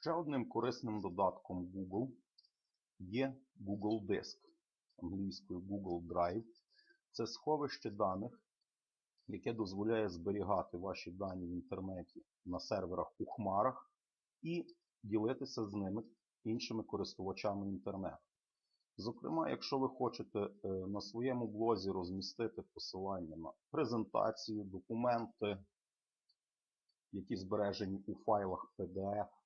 Ще одним корисним додатком Google є Google Диск, англійською Google Drive. Це сховище даних, яке дозволяє зберігати ваші дані в інтернеті на серверах у хмарах і ділитися з ними іншими користувачами інтернету. Зокрема, якщо ви хочете е, на своєму блозі розмістити посилання на презентацію, документи, які збережені у файлах PDF,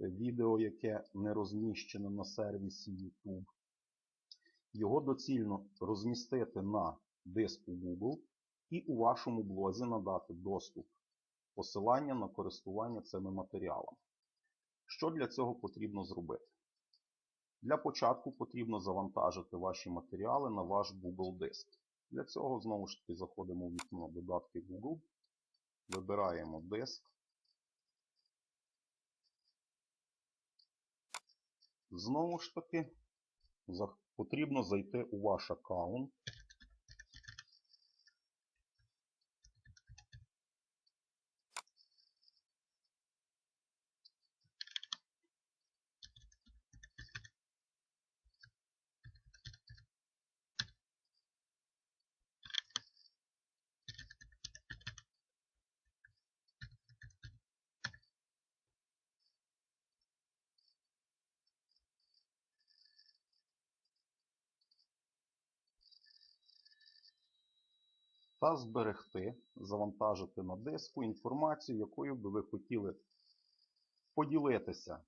відео, яке не розміщено на сервісі YouTube, його доцільно розмістити на диску Google і у вашому блозі надати доступ посилання на користування цими матеріалами. Що для цього потрібно зробити? Для початку потрібно завантажити ваші матеріали на ваш Google диск. Для цього знову ж таки заходимо в вікно додатки Google, вибираємо диск. Знову ж таки, потрібно зайти у ваш аккаунт. Та зберегти, завантажити на диску інформацію, якою би ви хотіли поділитися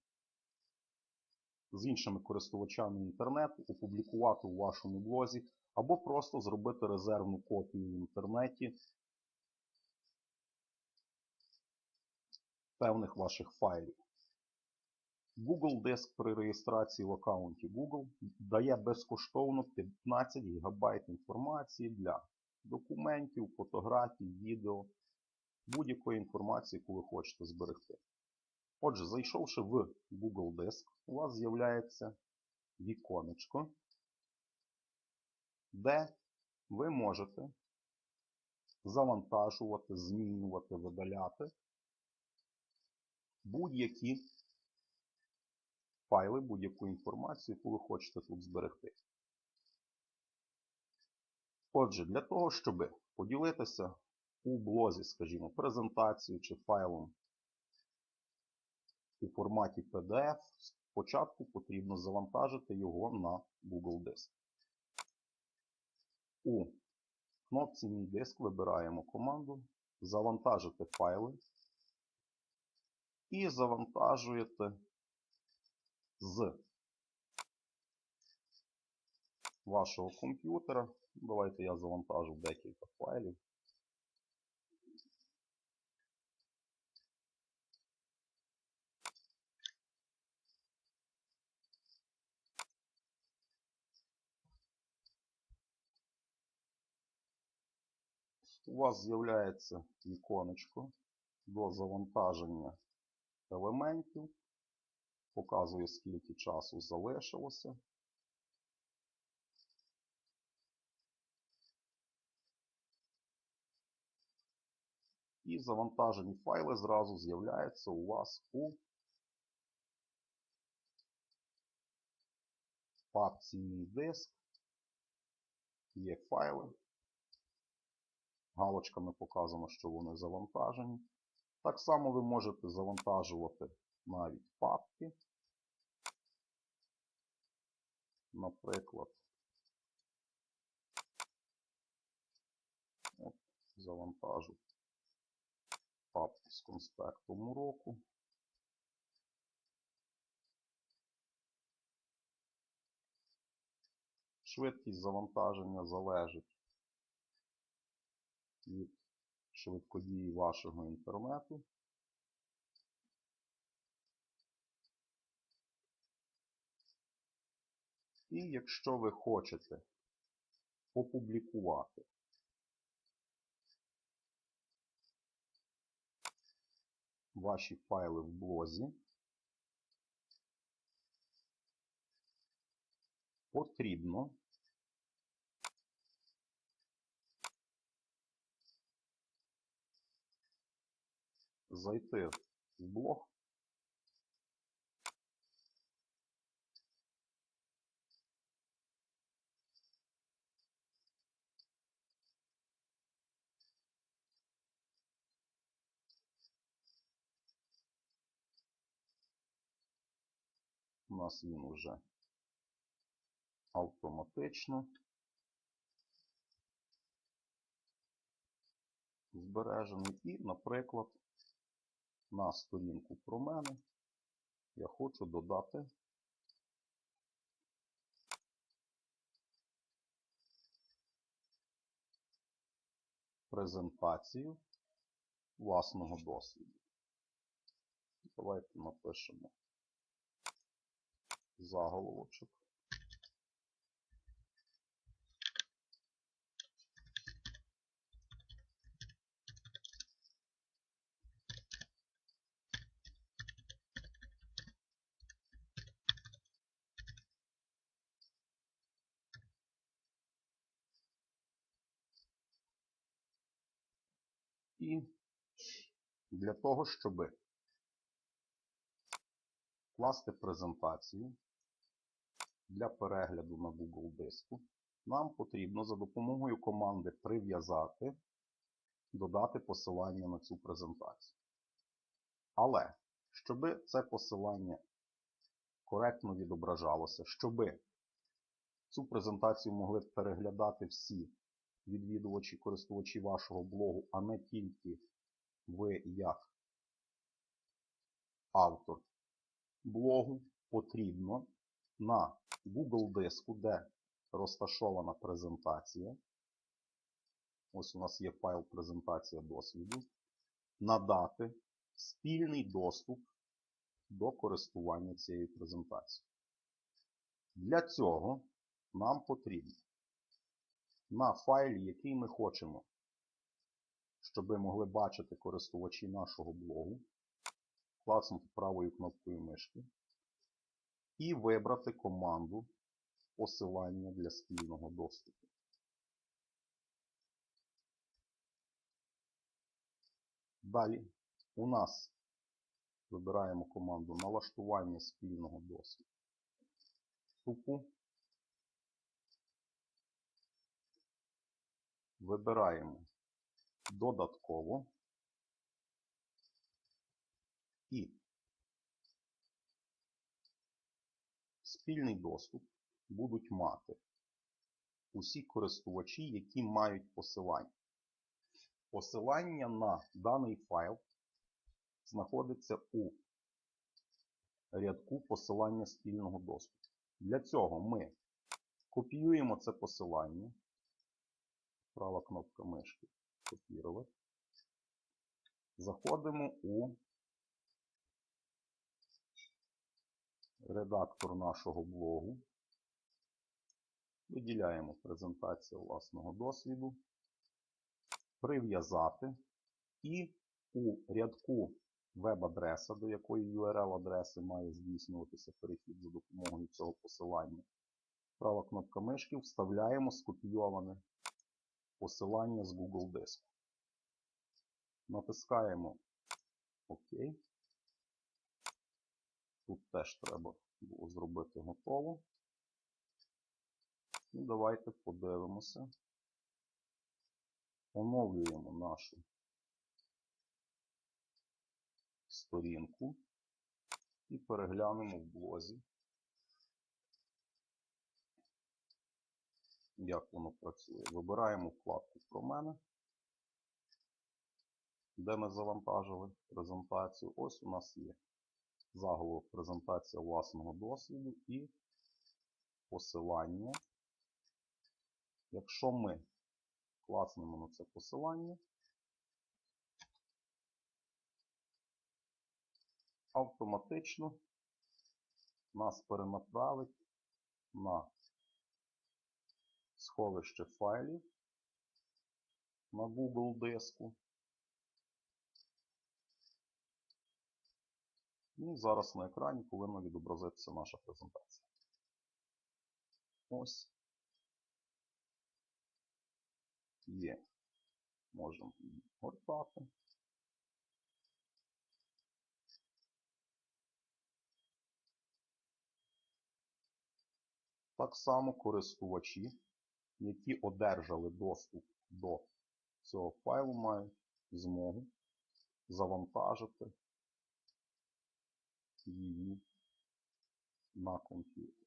з іншими користувачами інтернету, опублікувати у вашому блозі, або просто зробити резервну копію в інтернеті певних ваших файлів. Google Диск при реєстрації в аккаунті Google дає безкоштовно 15 ГБ інформації для документів, фотографій, відео, будь-якої інформації, яку ви хочете зберегти. Отже, зайшовши в Google Диск, у вас з'являється віконечко, де ви можете завантажувати, змінювати, видаляти будь-які файли, будь-яку інформацію, яку ви хочете тут зберегти. Отже, для того, щоб поділитися у блозі, скажімо, презентацією чи файлом у форматі PDF, спочатку потрібно завантажити його на Google Диск. У кнопці Мій диск вибираємо команду Завантажити файли і завантажуєте з вашого комп'ютера. Давайте я завантажу декілька файлів. У вас з'являється іконочко до завантаження елементів. Показує, скільки часу залишилося. І завантажені файли зразу з'являються у вас у папці «Мій диск». Є файли. Галочками показано, що вони завантажені. Так само ви можете завантажувати навіть папки. Наприклад, от, завантажу папку з конспектом уроку. Швидкість завантаження залежить від швидкодії вашого інтернету. І якщо ви хочете опублікувати ваші файли в блозі, потрібно. Зайти в блог у нас він вже автоматично збережений. І, наприклад, на сторінку про мене я хочу додати презентацію власного досвіду. Давайте напишемо заголовочок. І для того, щоб вкласти презентацію для перегляду на Google диску, нам потрібно за допомогою команди прив'язати, додати посилання на цю презентацію. Але, щоб це посилання коректно відображалося, щоб цю презентацію могли переглядати всі відвідувачі, користувачі вашого блогу, а не тільки ви як автор блогу, потрібно на Google диску, де розташована презентація. Ось у нас є файл презентація досвіду. Надати спільний доступ до користування цією презентацією. Для цього нам потрібно на файлі, який ми хочемо, щоб ви могли бачити користувачі нашого блогу, клацнути правою кнопкою мишки і вибрати команду посилання для спільного доступу. Далі у нас вибираємо команду налаштування спільного доступу. Вибираємо додатково і спільний доступ будуть мати усі користувачі, які мають посилання. Посилання на даний файл знаходиться у рядку посилання спільного доступу. Для цього ми копіюємо це посилання, права кнопка мишки копірувати. Заходимо у редактор нашого блогу. Виділяємо презентацію власного досвіду, прив'язати і у рядку веб-адреса, до якої URL-адреси має здійснюватися перехід за допомогою цього посилання. Права кнопка мишки вставляємо скопійоване посилання з Google диску. Натискаємо ОК. Тут теж треба було зробити готово. І давайте подивимося. Оновлюємо нашу сторінку і переглянемо в блозі, як воно працює. Вибираємо вкладку про мене, де ми завантажили презентацію. Ось у нас є заголовок презентація власного досвіду і посилання. Якщо ми класнемо на це посилання, автоматично нас перенаправить на сховище файлів на Google диску. І зараз на екрані повинна відобразитися наша презентація. Ось. Є. Можемо гортати. Так само користувачі, які одержали доступ до цього файлу, мають змогу завантажити її на комп'ютер.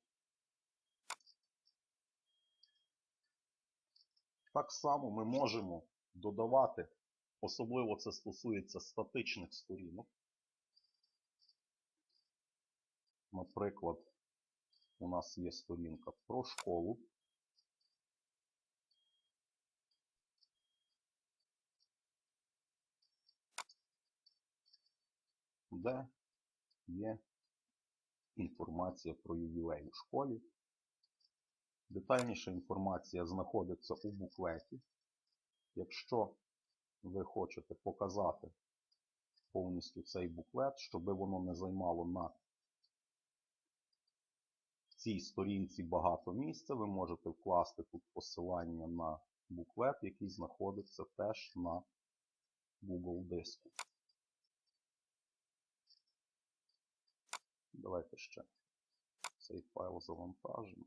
Так само ми можемо додавати, особливо це стосується статичних сторінок. Наприклад, у нас є сторінка про школу. де є інформація про ювілей у школі. Детальніша інформація знаходиться у буклеті. Якщо ви хочете показати повністю цей буклет, щоб воно не займало на цій сторінці багато місця, ви можете вкласти тут посилання на буклет, який знаходиться теж на Google диску. Давайте ще цей файл завантажимо.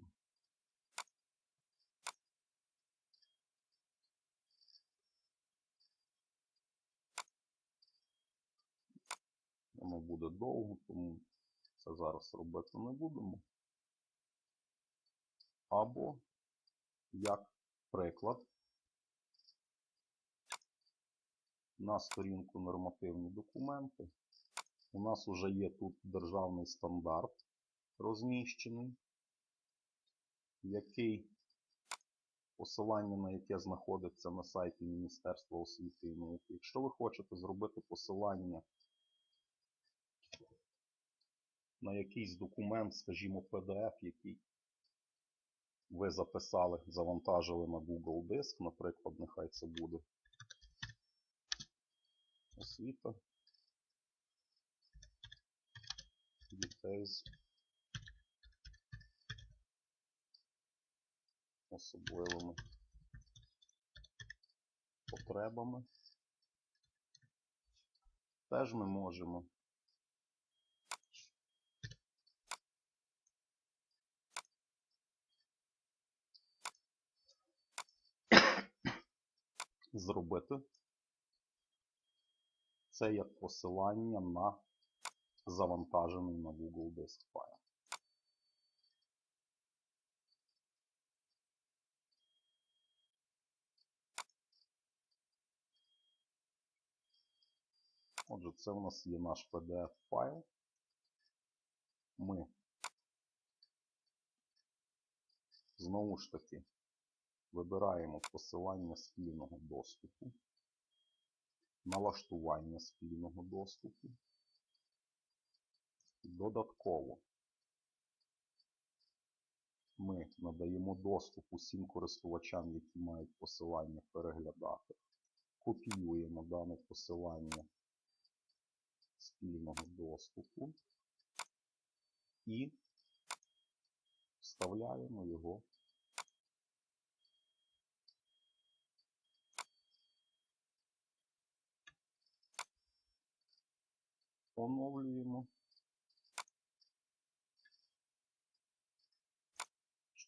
Воно буде довго, тому це зараз робити не будемо. Або, як приклад, на сторінку нормативні документи. У нас вже є тут державний стандарт розміщений, який посилання на яке знаходиться на сайті Міністерства освіти і науки. Якщо ви хочете зробити посилання на якийсь документ, скажімо, PDF, який ви записали, завантажили на Google диск, наприклад, нехай це буде освіта. З особливими потребами. Теж ми можемо. Зробити. Це як посилання на завантажений на Google Диск файл. Отже, це у нас є наш PDF файл. Ми знову ж таки вибираємо посилання спільного доступу, налаштування спільного доступу. Додатково ми надаємо доступ усім користувачам, які мають посилання переглядати. Копіюємо дане посилання спільного доступу і вставляємо його оновлюємо.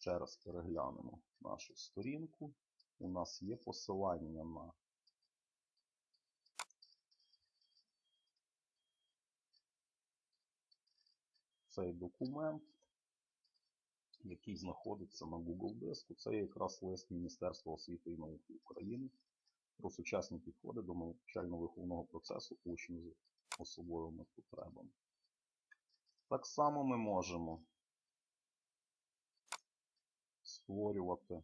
Ще раз переглянемо нашу сторінку. У нас є посилання на цей документ, який знаходиться на Google диску. Це якраз лист Міністерства освіти і науки України про сучасні підходи до навчально-виховного процесу учнів з особливими потребами. Так само ми можемо створювати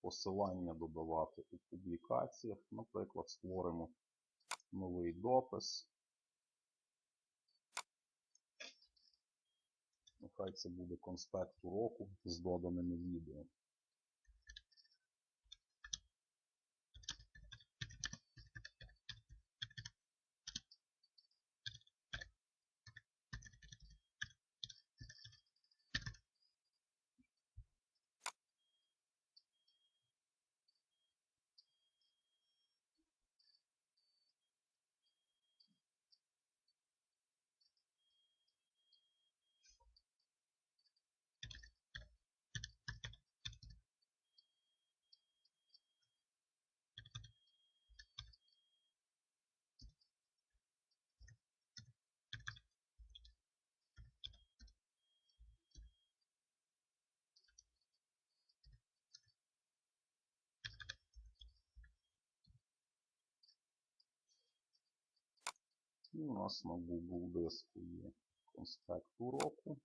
посилання додавати у публікаціях. Наприклад, створимо новий допис. Нехай це буде конспект уроку з доданими відео. І у нас на Google диску є конспект уроку.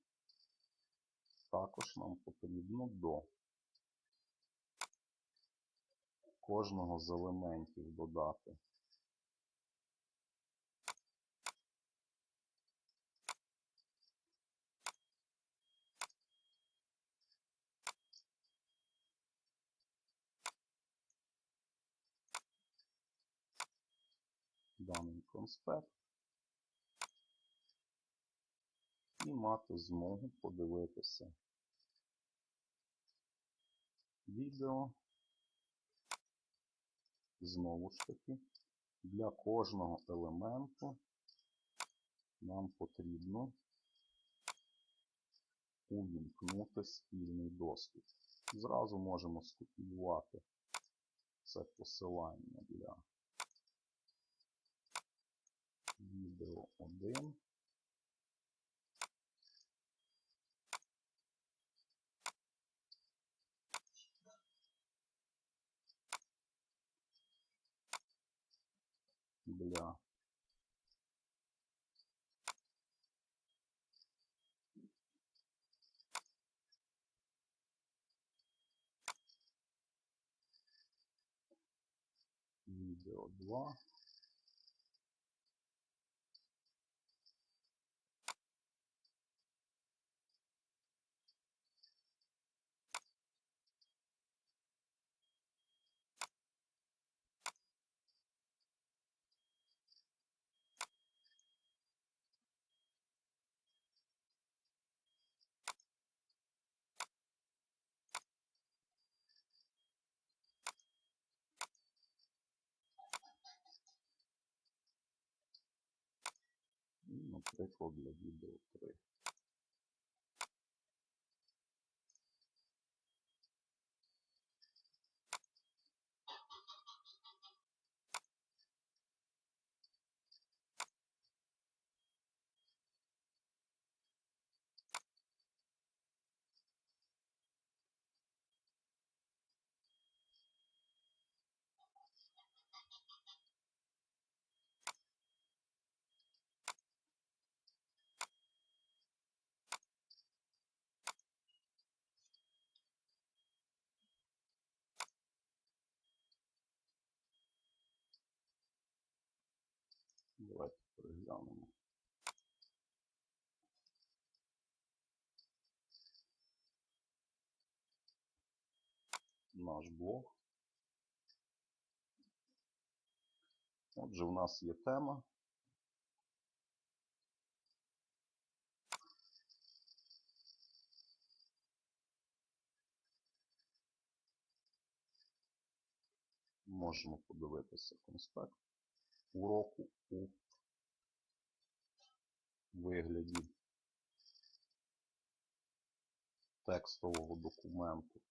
Також нам потрібно до кожного з елементів додати даний конспект і мати змогу подивитися відео. Знову ж таки, для кожного елементу нам потрібно увімкнути спільний доступ. Зразу можемо скопіювати це посилання для відео 1. Для відео 2. І, наприклад, для відео 3. Давайте переглянемо. Наш блог. Отже, у нас є тема. Можемо подивитися конспект уроку у вигляді текстового документу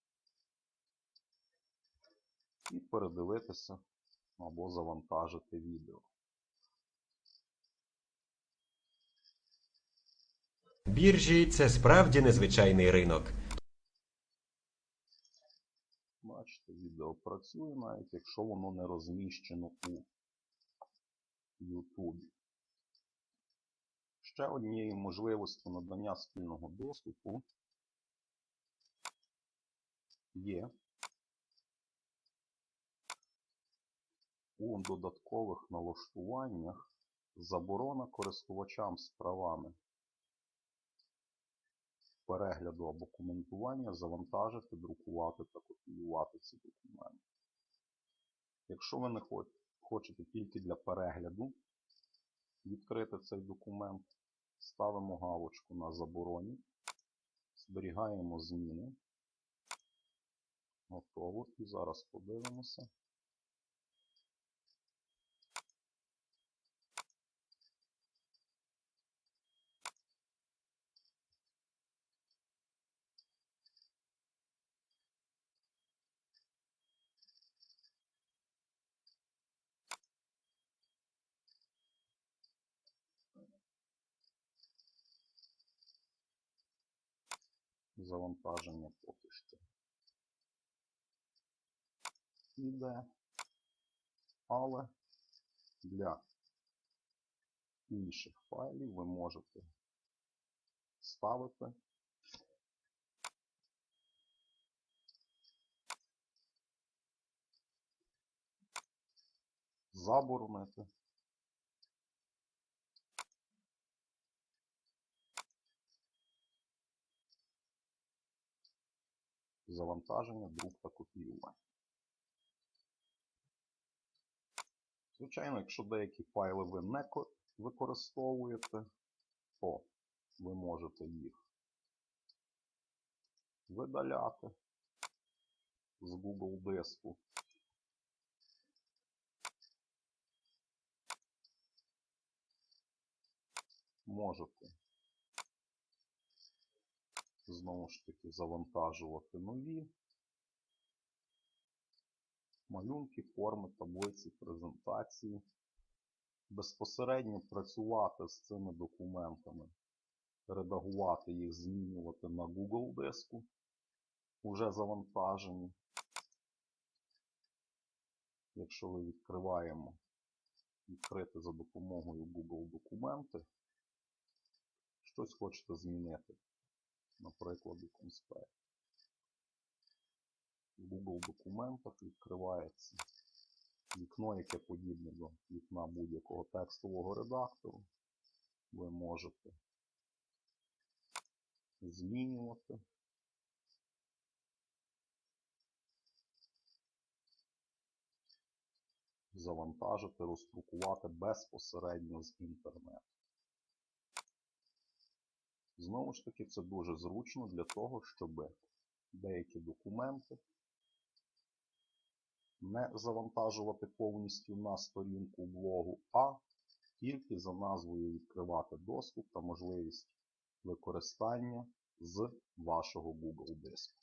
і передивитися або завантажити відео. Біржі це справді незвичайний ринок. Бачите, відео працює, навіть якщо воно не розміщено у YouTube. Ще однією можливістю надання спільного доступу є у додаткових налаштуваннях заборона користувачам з правами перегляду або коментування завантажити, друкувати та копіювати ці документи. Якщо ви не хочете тільки для перегляду відкрити цей документ, ставимо галочку на забороні, зберігаємо зміни. Готово. І зараз подивимося. Завантаження поки що іде. Але для інших файлів ви можете ставити заборонити завантаження, друк та копіювання. Звичайно, якщо деякі файли ви не ко- використовуєте, то ви можете їх видаляти з Google диску. Можете знову ж таки завантажувати нові малюнки, форми, таблиці, презентації. Безпосередньо працювати з цими документами, редагувати їх, змінювати на Google диску, уже завантажені. Якщо ви відкриваємо відкрити за допомогою Google документи, щось хочете змінити, наприклад, у конспект. В Google документах відкривається вікно, яке подібне до вікна будь-якого текстового редактору. Ви можете змінювати. Завантажити, роздрукувати безпосередньо з інтернету. Знову ж таки, це дуже зручно для того, щоб деякі документи не завантажувати повністю на сторінку блогу, а тільки за назвою відкривати доступ та можливість використання з вашого Google диску.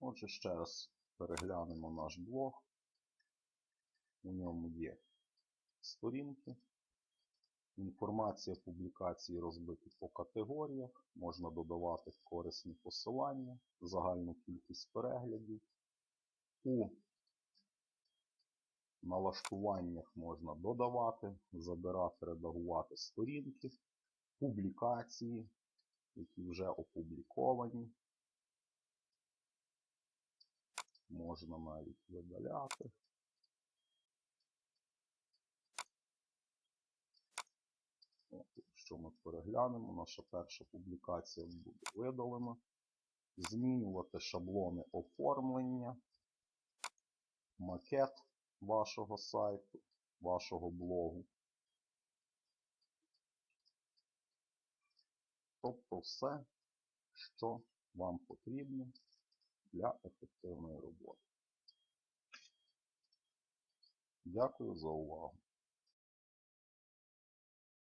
Отже, ще раз переглянемо наш блог. У ньому є сторінки. Інформація публікації розбиті по категоріях, можна додавати корисні посилання, загальну кількість переглядів. У налаштуваннях можна додавати, забирати, редагувати сторінки, публікації, які вже опубліковані. Можна навіть видаляти. От, Якщо ми переглянемо, наша перша публікація буде видалена. Змінювати шаблони оформлення, макет вашого сайту, вашого блогу. Тобто все, що вам потрібно для ефективної роботи. Дякую за увагу.